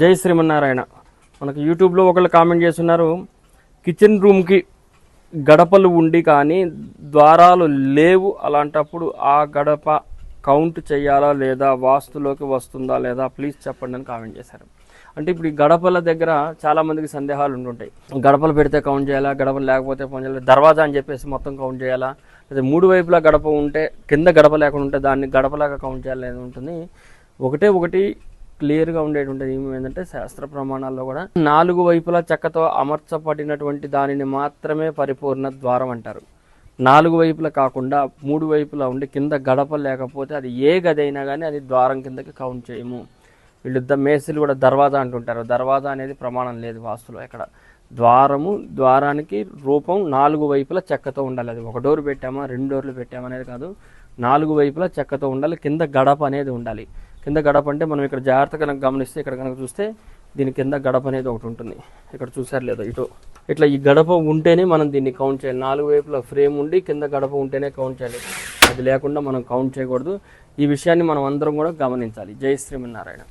జై శ్రీమన్నారాయణ. మనకు యూట్యూబ్లో ఒకళ్ళు కామెంట్ చేస్తున్నారు కిచెన్ రూమ్కి గడపలు ఉండి కానీ ద్వారాలు లేవు అలాంటప్పుడు ఆ గడప కౌంట్ చేయాలా లేదా వాస్తులోకి వస్తుందా లేదా ప్లీజ్ చెప్పండి అని కామెంట్ చేశారు. అంటే ఇప్పుడు ఈ గడపల దగ్గర చాలామందికి సందేహాలు ఉంటుంటాయి గడపలు పెడితే కౌంట్ చేయాలా గడపలు లేకపోతే పని చేయాలి దర్వాజా అని చెప్పేసి మొత్తం కౌంట్ చేయాలా లేదా మూడు వైపులా గడప ఉంటే కింద గడప లేకుండా ఉంటే దాన్ని గడపలాగా కౌంట్ చేయాలి ఉంటుంది. ఒకటే ఒకటి క్లియర్గా ఉండేటువంటిది ఏంటంటే శాస్త్ర ప్రమాణాల్లో కూడా. నాలుగు వైపులా చెక్కతో అమర్చబడినటువంటి దానిని మాత్రమే పరిపూర్ణ ద్వారం అంటారు. నాలుగు వైపులా కాకుండా మూడు వైపులా ఉండి కింద గడప లేకపోతే అది ఏ గది అయినా కానీ అది ద్వారం కిందకి కౌంట్ చేయము. వీళ్ళిద్దరు మేసులు కూడా దర్వాజా అంటుంటారు. దర్వాజా అనేది ప్రమాణం లేదు వాస్తులో ఎక్కడ. ద్వారము ద్వారానికి రూపం నాలుగు వైపులా చెక్కతో ఉండాలి. అది ఒక డోర్ పెట్టామా రెండు డోర్లు పెట్టామా అనేది కాదు. నాలుగు వైపులా చెక్కతో ఉండాలి కింద గడప అనేది ఉండాలి. కింద గడప అంటే మనం ఇక్కడ జాగ్రత్తగా కనుక గమనిస్తే ఇక్కడ కనుక చూస్తే దీని కింద గడప అనేది ఒకటి ఉంటుంది. ఇక్కడ చూసారు లేదా ఇటు? ఇట్లా ఈ గడప ఉంటేనే మనం దీన్ని కౌంట్ చేయాలి. నాలుగు వైపులా ఫ్రేమ్ ఉండి కింద గడప ఉంటేనే కౌంట్ చేయాలి. అది లేకుండా మనం కౌంట్ చేయకూడదు. ఈ విషయాన్ని మనం అందరం కూడా గమనించాలి. జై శ్రీమన్నారాయణ.